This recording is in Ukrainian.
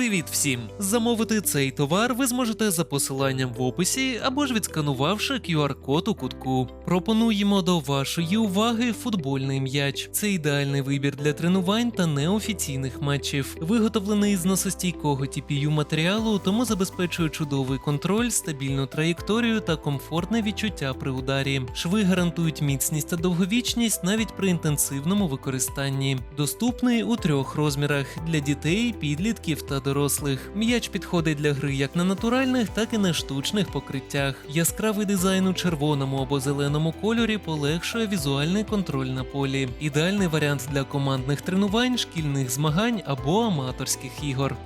Привіт всім! Замовити цей товар ви зможете за посиланням в описі або ж відсканувавши QR-код у кутку. Пропонуємо до вашої уваги футбольний м'яч. Це ідеальний вибір для тренувань та неофіційних матчів. Виготовлений з носостійкого TPU матеріалу, тому забезпечує чудовий контроль, стабільну траєкторію та комфортне відчуття при ударі. Шви гарантують міцність та довговічність навіть при інтенсивному використанні. Доступний у трьох розмірах для дітей, підлітків та дорослих. М'яч підходить для гри як на натуральних, так і на штучних покриттях. Яскравий дизайн у червоному або зеленому кольорі полегшує візуальний контроль на полі. Ідеальний варіант для командних тренувань, шкільних змагань або аматорських ігор.